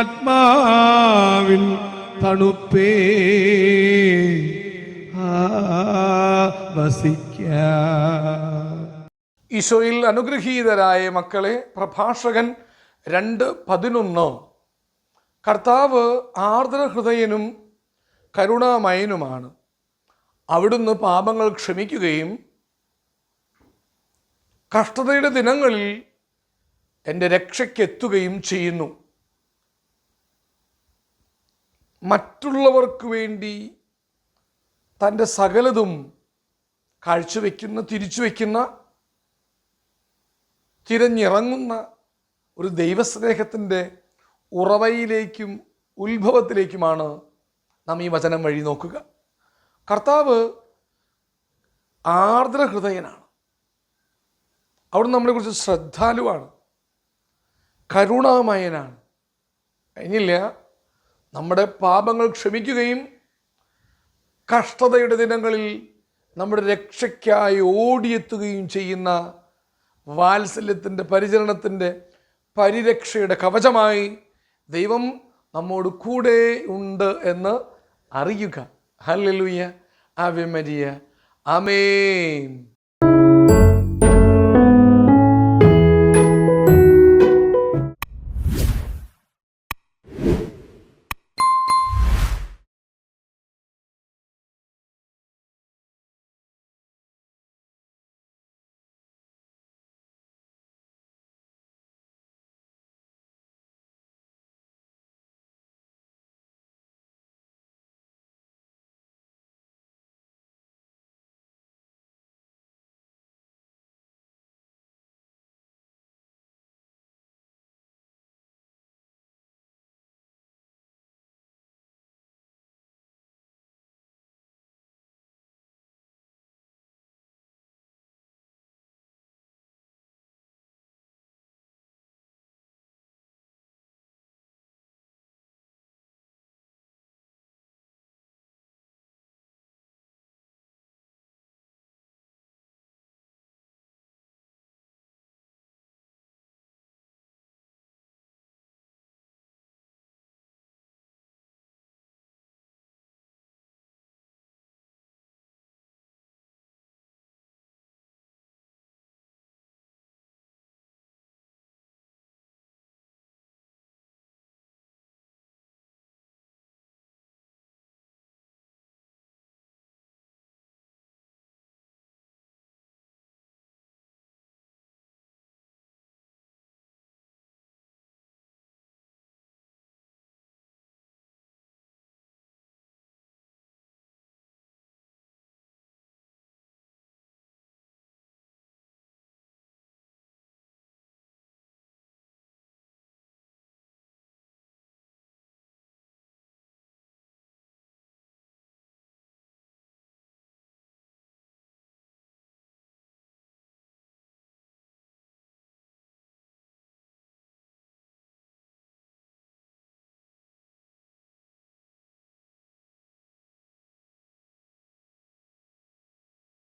ആത്മാവിൻ തണുപ്പേ. വസിക്ക. ഈശോയിൽ അനുഗ്രഹീതരായ മക്കളെ പ്രഭാഷകൻ രണ്ട് പതിനൊന്ന്. കർത്താവ് ആർദ്രഹൃദയനും കരുണാമയനുമാണ്. അവിടുന്ന് പാപങ്ങൾ ക്ഷമിക്കുകയും കഷ്ടതയുടെ ദിനങ്ങളിൽ എന്റെ രക്ഷയ്ക്കെത്തുകയും ചെയ്യുന്നു. മറ്റുള്ളവർക്ക് വേണ്ടി തന്റെ സകലതും കാഴ്ചവെക്കുന്ന തിരിച്ചു വയ്ക്കുന്ന തിരഞ്ഞിറങ്ങുന്ന ഒരു ദൈവസ്നേഹത്തിന്റെ ഉറവയിലേക്കും ഉത്ഭവത്തിലേക്കുമാണ് നാം ഈ വചനം വഴി നോക്കുക. കർത്താവ് ആർദ്ര ആർദ്രഹൃദയനാണ്. അവിടുന്ന് നമ്മളെക്കുറിച്ച് ശ്രദ്ധാലുവാണ്. കരുണാമയനാണ്. കഴിഞ്ഞില്ല നമ്മുടെ പാപങ്ങൾ ക്ഷമിക്കുകയും കഷ്ടതയുടെ ദിനങ്ങളിൽ നമ്മുടെ രക്ഷയ്ക്കായി ഓടിയെത്തുകയും ചെയ്യുന്ന വാത്സല്യത്തിന്റെ പരിചരണത്തിന്റെ പരിരക്ഷയുടെ കവചമായി ദൈവം നമ്മോട് കൂടെ ഉണ്ട് എന്ന് അറിയുക. ഹല്ലുയ്യ അവിമരിയ അമേ